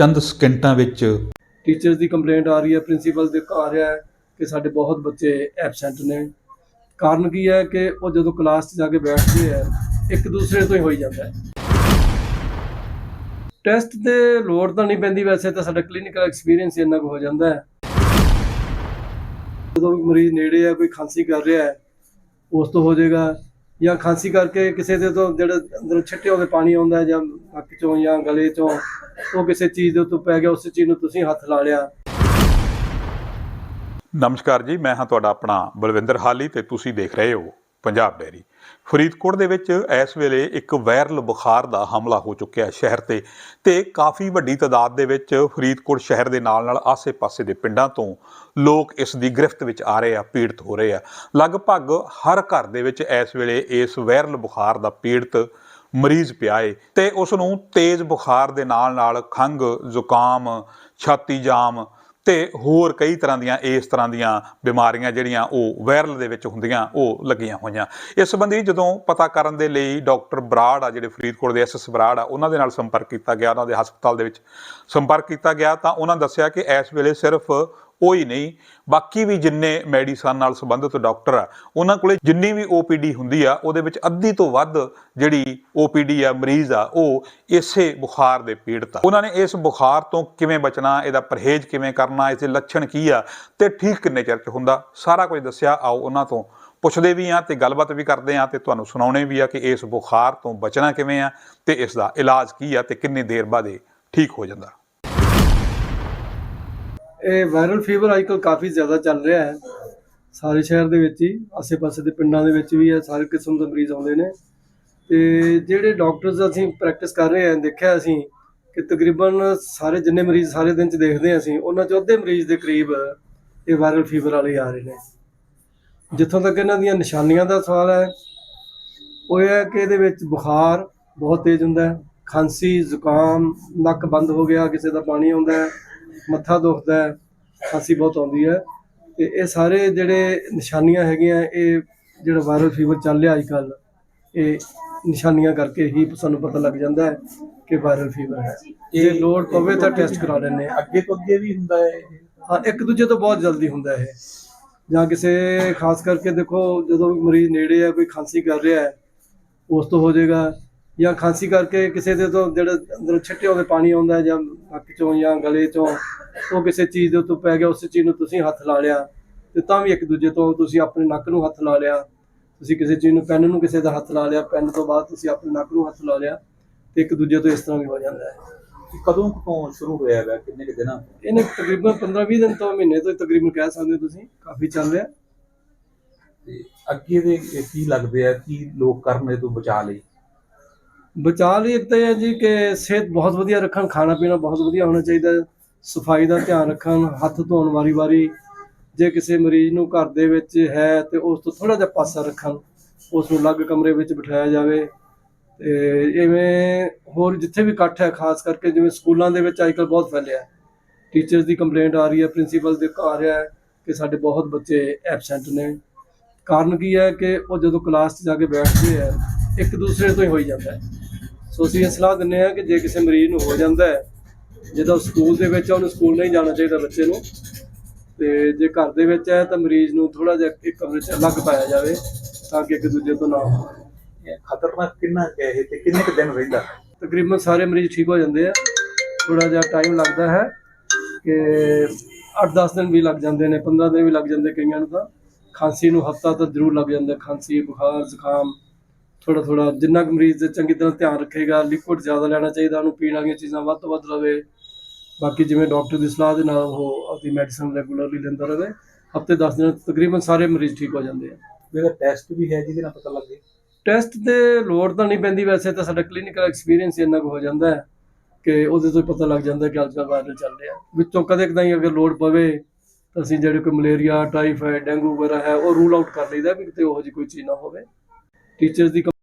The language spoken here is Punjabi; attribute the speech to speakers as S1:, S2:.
S1: ਚੰਦ ਸਕਿੰਟਾਂ ਵਿੱਚ
S2: ਟੀਚਰਸ ਦੀ ਕੰਪਲੇਂਟ ਆ ਰਹੀ ਹੈ ਪ੍ਰਿੰਸੀਪਲ ਦੇ ਆ ਰਿਹਾ ਹੈ ਕਿ ਸਾਡੇ ਬਹੁਤ ਬੱਚੇ ਐਬਸੈਂਟ ਨੇ। ਕਾਰਨ ਕੀ ਹੈ ਕਿ ਉਹ ਜਦੋਂ ਕਲਾਸ 'ਚ ਜਾ ਕੇ ਬੈਠਦੇ ਆ, ਇੱਕ ਦੂਸਰੇ ਤੋਂ ਹੀ ਹੋਈ ਜਾਂਦਾ ਹੈ। ਟੈਸਟ ਤੇ ਲੋੜ ਤਾਂ ਨਹੀਂ ਪੈਂਦੀ ਵੈਸੇ ਤਾਂ ਸਾਡਾ ਕਲੀਨਿਕਲ ਐਕਸਪੀਰੀਅੰਸ ਇੰਨਾ ਕੁ ਹੋ ਜਾਂਦਾ ਹੈ। ਜਦੋਂ ਮਰੀਜ਼ ਨੇੜੇ ਆ, ਕੋਈ ਖਾਂਸੀ ਕਰ ਰਿਹਾ ਹੈ, ਉਸ ਤੋਂ ਹੋ ਜਾਏਗਾ। ਜਾਂ ਖਾਂਸੀ ਕਰਕੇ ਕਿਸੇ ਦੇ ਤੋਂ ਜਿਹੜਾ ਅੰਦਰੋਂ ਛਿੱਟੇ ਉਹਦੇ ਪਾਣੀ ਆਉਂਦਾ ਜਾਂ ਅੱਖ ਚੋਂ ਜਾਂ ਗਲੇ ਚੋਂ, ਉਹ ਕਿਸੇ ਚੀਜ਼ ਦੇ ਉੱਤੇ ਪੈ ਗਿਆ, ਉਸ ਚੀਜ਼ ਨੂੰ ਤੁਸੀਂ ਹੱਥ ਲਾ ਲਿਆ।
S1: ਨਮਸਕਾਰ ਜੀ, ਮੈਂ ਹਾਂ ਤੁਹਾਡਾ ਆਪਣਾ ਬਲਵਿੰਦਰ ਹਾਲੀ ਤੇ ਤੁਸੀਂ ਦੇਖ ਰਹੇ ਹੋ ਪੰਜਾਬ ਡੈਰੀ। ਫਰੀਦਕੋਟ ਦੇ ਵਿੱਚ ਇਸ ਵੇਲੇ ਇੱਕ ਵਾਇਰਲ ਬੁਖਾਰ ਦਾ ਹਮਲਾ ਹੋ ਚੁੱਕਿਆ ਹੈ ਸ਼ਹਿਰ ਤੇ ਤੇ ਕਾਫੀ ਵੱਡੀ ਤਾਦਾਦ ਦੇ ਵਿੱਚ ਫਰੀਦਕੋਟ ਸ਼ਹਿਰ ਦੇ ਨਾਲ-ਨਾਲ ਆਸੇ-ਪਾਸੇ ਦੇ ਪਿੰਡਾਂ ਤੋਂ ਲੋਕ ਇਸ ਦੀ ਗ੍ਰਿਫਤ ਵਿੱਚ ਆ ਰਹੇ ਆ, ਪੀੜਤ ਹੋ ਰਹੇ ਆ। ਲਗਭਗ ਹਰ ਘਰ ਦੇ ਵਿੱਚ ਇਸ ਵੇਲੇ ਇਸ ਵਾਇਰਲ ਬੁਖਾਰ ਦਾ ਪੀੜਤ ਮਰੀਜ਼ ਪਿਆ ਏ ਤੇ ਉਸ ਨੂੰ ਤੇਜ਼ ਬੁਖਾਰ ਦੇ ਨਾਲ-ਨਾਲ ਖੰਘ, ਜ਼ੁਕਾਮ, ਛਾਤੀ ਜਾਮ ਤੇ ਹੋਰ ਕਈ ਤਰ੍ਹਾਂ ਦੀਆਂ ਇਸ ਤਰ੍ਹਾਂ ਦੀਆਂ ਬਿਮਾਰੀਆਂ ਜਿਹੜੀਆਂ ਉਹ ਵਾਇਰਲ ਦੇ ਵਿੱਚ ਹੁੰਦੀਆਂ, ਉਹ ਲੱਗੀਆਂ ਹੋਈਆਂ। ਇਸ ਸੰਬੰਧੀ ਜਦੋਂ ਪਤਾ ਕਰਨ ਦੇ ਲਈ ਡਾਕਟਰ ਬਰਾੜ ਆ, ਜਿਹੜੇ ਫਰੀਦਕੋਟ ਦੇ ਐਸਐਸ ਬਰਾੜ ਆ, ਉਹਨਾਂ ਦੇ ਨਾਲ ਸੰਪਰਕ ਕੀਤਾ ਗਿਆ, ਉਹਨਾਂ ਦੇ ਹਸਪਤਾਲ ਦੇ ਵਿੱਚ ਸੰਪਰਕ ਕੀਤਾ ਗਿਆ ਤਾਂ ਉਹਨਾਂ ਦੱਸਿਆ ਕਿ ਇਸ ਵੇਲੇ ਸਿਰਫ ਉਹ ਹੀ ਨਹੀਂ। ਬਾਕੀ ਵੀ ਜਿੰਨੇ ਮੈਡੀਸਨ ਨਾਲ ਸੰਬੰਧਿਤ ਡਾਕਟਰ ਆ, ਉਹਨਾਂ ਕੋਲੇ ਜਿੰਨੀ ਵੀ OPD ਹੁੰਦੀ ਆ, ਉਹਦੇ ਵਿੱਚ ਅੱਧੀ ਤੋਂ ਵੱਧ ਜਿਹੜੀ OPD ਆ, ਮਰੀਜ਼ ਆ, ਉਹ ਇਸੇ ਬੁਖਾਰ ਦੇ ਪੀੜਤ ਆ। ਉਹਨਾਂ ਨੇ ਇਸ ਬੁਖਾਰ ਤੋਂ ਕਿਵੇਂ ਬਚਣਾ, ਇਹਦਾ ਪਰਹੇਜ਼ ਕਿਵੇਂ ਕਰਨਾ ਇਹਦੇ ਲੱਛਣ ਕੀ ਆ, ਤੇ ਠੀਕ ਕਿੰਨੇ ਚਿਰ ਚ ਹੁੰਦਾ, ਸਾਰਾ ਕੁਝ ਦੱਸਿਆ, ਆਓ ਉਹਨਾਂ ਤੋਂ ਪੁੱਛਦੇ ਵੀ ਆ ਤੇ ਗੱਲਬਾਤ ਵੀ ਕਰਦੇ ਆ ਤੇ ਤੁਹਾਨੂੰ ਸੁਣਾਉਣੇ ਵੀ ਆ ਕਿ ਇਸ ਬੁਖਾਰ ਤੋਂ ਬਚਣਾ ਕਿਵੇਂ ਆ ਤੇ ਇਸ ਦਾ ਇਲਾਜ ਕੀ ਆ ਤੇ ਕਿੰਨੀ ਦੇਰ ਬਾਅਦ ਇਹ ਠੀਕ ਹੋ ਜਾਂਦਾ।
S2: ਇਹ ਵਾਇਰਲ ਫੀਵਰ ਅੱਜਕੱਲ ਕਾਫੀ ਜ਼ਿਆਦਾ ਚੱਲ ਰਿਹਾ ਹੈ। ਸਾਰੇ ਸ਼ਹਿਰ ਦੇ ਵਿੱਚ ਹੀ, ਆਸੇ-ਪਾਸੇ ਦੇ ਪਿੰਡਾਂ ਦੇ ਵਿੱਚ ਵੀ ਹੈ ਸਾਰੇ ਕਿਸਮ ਦੇ ਮਰੀਜ਼ ਆਉਂਦੇ ਨੇ। ਤੇ ਜਿਹੜੇ ਡਾਕਟਰਸ ਅਸੀਂ ਪ੍ਰੈਕਟਿਸ ਕਰ ਰਹੇ ਹਾਂ, ਦੇਖਿਆ ਅਸੀਂ ਕਿ ਤਕਰੀਬਨ ਸਾਰੇ ਜਿੰਨੇ ਮਰੀਜ਼ ਸਾਰੇ ਦਿਨ ਚ ਦੇਖਦੇ ਹਾਂ ਅਸੀਂ, ਉਹਨਾਂ ਚੋਂ ਅੱਧੇ ਮਰੀਜ਼ ਦੇ ਕਰੀਬ ਇਹ ਵਾਇਰਲ ਫੀਵਰ ਵਾਲੇ ਆ ਰਹੇ ਨੇ। ਜਿੱਥੋਂ ਤੱਕ ਇਹਨਾਂ ਦੀਆਂ ਨਿਸ਼ਾਨੀਆਂ ਦਾ ਸਵਾਲ ਹੈ, ਉਹ ਇਹ ਹੈ ਕਿ ਇਹਦੇ ਵਿੱਚ ਬੁਖਾਰ ਬਹੁਤ ਤੇਜ਼ ਹੁੰਦਾ ਹੈ, ਖਾਂਸੀ, ਜ਼ੁਕਾਮ, ਨੱਕ ਬੰਦ ਹੋ ਗਿਆ, ਕਿਸੇ ਦਾ ਪਾਣੀ ਆਉਂਦਾ ਹੈ। ਮੱਥਾ ਦੁਖਦਾ ਹੈ ਖਾਂਸੀ ਬਹੁਤ ਆਉਂਦੀ ਹੈ ਤੇ ਇਹ ਸਾਰੇ ਜਿਹੜੇ ਨਿਸ਼ਾਨੀਆਂ ਹੈਗੀਆਂ ਇਹ ਜਿਹੜਾ ਵਾਇਰਲ ਫੀਵਰ ਚੱਲ ਰਿਹਾ ਅੱਜ ਕੱਲ ਇਹ ਨਿਸ਼ਾਨੀਆਂ ਕਰਕੇ ਹੀ ਸਾਨੂੰ ਪਤਾ ਲੱਗ ਜਾਂਦਾ ਹੈ ਕਿ ਵਾਇਰਲ ਫੀਵਰ ਹੈ। ਜੇ ਲੋੜ ਪਵੇ ਤਾਂ ਟੈਸਟ ਕਰਾ ਹਾਂ।
S3: ਅੱਗੇ ਤੋਂ ਅੱਗੇ ਵੀ ਹੁੰਦਾ ਹੈ?
S2: ਹਾਂ ਇੱਕ ਦੂਜੇ ਤੋਂ ਬਹੁਤ ਜਲਦੀ ਹੁੰਦਾ ਇਹ ਜਾਂ ਕਿਸੇ ਖਾਸ ਕਰਕੇ ਦੇਖੋ ਜਦੋਂ ਮਰੀਜ਼ ਨੇੜੇ ਆ ਕੋਈ ਖਾਂਸੀ ਕਰ ਰਿਹਾ ਹੈ ਉਸ ਤੋਂ ਹੋ ਜਾਏਗਾ। ਜਾਂ ਖਾਂਸੀ ਕਰਕੇ ਕਿਸੇ ਦੇ ਤੋਂ ਜਿਹੜਾ ਅੰਦਰੋਂ ਛਿੱਟੇ ਉਹਦੇ ਪਾਣੀ ਆਉਂਦਾ ਜਾਂ ਅੱਖ ਚੋਂ ਜਾਂ ਗਲੇ ਚੋਂ ਉਹ ਕਿਸੇ ਚੀਜ਼ ਦੇ ਉੱਤੇ ਪੈ ਗਿਆ ਉਸ ਚੀਜ਼ ਨੂੰ ਤੁਸੀਂ ਹੱਥ ਲਾ ਲਿਆ ਤੇ ਤਾਂ ਵੀ ਇੱਕ ਦੂਜੇ ਤੋਂ ਤੁਸੀਂ ਆਪਣੇ ਨੱਕ ਨੂੰ ਹੱਥ ਲਾ ਲਿਆ। ਤੁਸੀਂ ਕਿਸੇ ਚੀਜ਼ ਨੂੰ ਪੈਨ ਨੂੰ ਕਿਸੇ ਦਾ ਹੱਥ ਲਾ ਲਿਆ ਪੈਨ ਤੋਂ ਬਾਅਦ ਤੁਸੀਂ ਆਪਣੇ ਨੱਕ ਨੂੰ ਹੱਥ ਲਾ ਲਿਆ ਤੇ ਇੱਕ ਦੂਜੇ ਤੋਂ ਇਸ ਤਰ੍ਹਾਂ ਵੀ ਹੋ ਜਾਂਦਾ ਹੈ।
S3: ਕਦੋਂ ਤੋਂ ਸ਼ੁਰੂ ਹੋਇਆ ਹੈ ਕਿੰਨੇ ਕੁ ਦਿਨਾਂ
S2: ਇਹਨੇ ਤਕਰੀਬਨ 15-20 ਦਿਨ ਤੋਂ ਮਹੀਨੇ ਤੋਂ ਤਕਰੀਬਨ ਕਹਿ ਸਕਦੇ ਹੋ ਤੁਸੀਂ ਕਾਫੀ ਚੱਲ ਰਿਹਾ।
S3: ਤੇ ਅੱਗੇ ਦੇ ਕੀ ਲੱਗਦੇ ਆ? ਕੀ ਲੋਕ ਕਰਨ ਇਹ ਤੋਂ ਬਚਾ ਲਈ
S2: ਬਚਾਅ ਲਈ ਇੱਕ ਤਾਂ ਇਹ ਹੈ ਜੀ ਕਿ ਸਿਹਤ ਬਹੁਤ ਵਧੀਆ ਰੱਖਣ, ਖਾਣਾ ਪੀਣਾ ਬਹੁਤ ਵਧੀਆ ਹੋਣਾ ਚਾਹੀਦਾ ਸਫ਼ਾਈ ਦਾ ਧਿਆਨ ਰੱਖਣ, ਹੱਥ ਧੋਣ ਵਾਰੀ-ਵਾਰੀ ਜੇ ਕਿਸੇ ਮਰੀਜ਼ ਨੂੰ ਘਰ ਦੇ ਵਿੱਚ ਹੈ ਤੇ ਉਸ ਤੋਂ ਥੋੜਾ ਜਿਹਾ ਪਾਸਾ ਰੱਖਣ, ਉਸ ਨੂੰ ਅਲੱਗ ਕਮਰੇ ਵਿੱਚ ਬਿਠਾਇਆ ਜਾਵੇ। ਤੇ ਇਵੇਂ ਹੋਰ ਜਿੱਥੇ ਵੀ ਇਕੱਠ ਹੈ, ਖਾਸ ਕਰਕੇ ਜਿਵੇਂ ਸਕੂਲਾਂ ਦੇ ਵਿੱਚ ਅੱਜਕੱਲ ਬਹੁਤ ਫੈਲਿਆ ਟੀਚਰਸ ਦੀ ਕੰਪਲੇਂਟ ਆ ਰਹੀ ਹੈ, ਪ੍ਰਿੰਸੀਪਲ ਦੇ ਆ ਰਿਹਾ ਹੈ ਕਿ ਸਾਡੇ ਬਹੁਤ ਬੱਚੇ ਐਬਸੈਂਟ ਨੇ। ਕਾਰਨ ਕੀ ਹੈ ਕਿ ਉਹ ਜਦੋਂ ਕਲਾਸ 'ਚ ਜਾ ਕੇ ਬੈਠਦੇ ਆ ਇੱਕ ਦੂਸਰੇ ਤੋਂ ਹੀ ਹੋਈ ਜਾਂਦਾ ਹੈ। ਸੋ ਅਸੀਂ ਇਹ ਸਲਾਹ ਦਿੰਦੇ ਹਾਂ ਕਿ ਜੇ ਕਿਸੇ ਮਰੀਜ਼ ਨੂੰ ਹੋ ਜਾਂਦਾ ਹੈ ਜਦੋਂ ਸਕੂਲ ਦੇ ਵਿੱਚ ਆ, ਉਹਨੂੰ ਸਕੂਲ ਨਹੀਂ ਜਾਣਾ ਚਾਹੀਦਾ ਬੱਚੇ ਨੂੰ ਤੇ ਜੇ ਘਰ ਦੇ ਵਿੱਚ ਹੈ ਤਾਂ ਮਰੀਜ਼ ਨੂੰ ਥੋੜਾ ਜਿਹਾ ਇੱਕ ਕਮਰੇ 'ਚ ਅਲੱਗ ਪਾਇਆ ਜਾਵੇ ਤਾਂ ਕਿ ਇੱਕ ਦੂਜੇ ਤੋਂ ਨਾ
S3: ਖਤਰਨਾਕ ਕਿੰਨਾ ਕੁ ਹੈ ਇਹ ਤੇ ਕਿੰਨੇ ਕੁ ਦਿਨ ਰਹਿੰਦਾ?
S2: ਤਕਰੀਬਨ ਸਾਰੇ ਮਰੀਜ਼ ਠੀਕ ਹੋ ਜਾਂਦੇ ਆ। ਥੋੜਾ ਜਿਹਾ ਟਾਈਮ ਲੱਗਦਾ ਹੈ ਕਿ 8-10 ਦਿਨ ਵੀ ਲੱਗ ਜਾਂਦੇ ਨੇ 15 ਦਿਨ ਵੀ ਲੱਗ ਜਾਂਦੇ ਕਈਆਂ ਨੂੰ ਤਾਂ। ਖਾਂਸੀ ਨੂੰ ਹਫਤਾ ਤਾਂ ਜ਼ਰੂਰ ਲੱਗ ਜਾਂਦਾ ਖਾਂਸੀ ਬੁਖਾਰ ਜ਼ੁਕਾਮ। ਥੋੜਾ ਥੋੜਾ ਜਿੰਨਾ ਕੁ ਮਰੀਜ਼ ਚੰਗੀ ਤਰ੍ਹਾਂ ਧਿਆਨ ਰੱਖੇਗਾ ਲਿਕੁਇਡ ਜ਼ਿਆਦਾ ਲੈਣਾ ਚਾਹੀਦਾ ਉਹਨੂੰ ਪੀਣ ਵਾਲੀਆਂ ਚੀਜ਼ਾਂ ਵੱਧ ਤੋਂ ਵੱਧ ਲਵੇ ਬਾਕੀ ਜਿਵੇਂ ਡਾਕਟਰ ਦੀ ਸਲਾਹ ਦੇ ਨਾਲ ਉਹ ਆਪਣੀ ਮੈਡੀਸਨ ਰੈਗੂਲਰਲੀ ਲੈਂਦਾ ਰਹੇ ਹਫ਼ਤੇ 10 ਦਿਨ ਤਕਰੀਬਨ ਸਾਰੇ ਮਰੀਜ਼ ਠੀਕ ਹੋ ਜਾਂਦੇ ਆ।
S3: ਇਹਦਾ ਟੈਸਟ ਵੀ ਹੈ ਜਿਹਦੇ ਨਾਲ ਪਤਾ ਲੱਗੇ
S2: ਟੈਸਟ ਤੇ ਲੋੜ ਤਾਂ ਨਹੀਂ ਪੈਂਦੀ ਵੈਸੇ ਤਾਂ ਸਾਡਾ ਕਲੀਨਿਕਲ ਐਕਸਪੀਰੀਅੰਸ ਇੰਨਾ ਕੁ ਹੋ ਜਾਂਦਾ ਹੈ ਕਿ ਉਹਦੇ ਤੋਂ ਪਤਾ ਲੱਗ ਜਾਂਦਾ ਕਿ ਅਲਟਰਾ ਵਾਇਰਲ ਚੱਲ ਰਿਹਾ। ਵਿੱਚੋਂ ਕਦੇ ਕਦਾਈ ਅਗਰ ਲੋੜ ਪਵੇ ਤਾਂ ਅਸੀਂ ਜਿਹੜੇ ਕੋਈ ਮਲੇਰੀਆ ਟਾਈਫਾਇਡ ਡੇਂਗੂ ਵਗੈਰਾ ਹੈ ਉਹ ਰੂਲ ਆਊਟ ਕਰ ਲਈਦਾ ਵੀ ਕਿਤੇ ਉਹੋ ਜਿਹੀ ਕੋਈ ਚੀਜ਼ ਨਾ ਹੋਵੇ। ਟੀਚਰਸ ਦੀ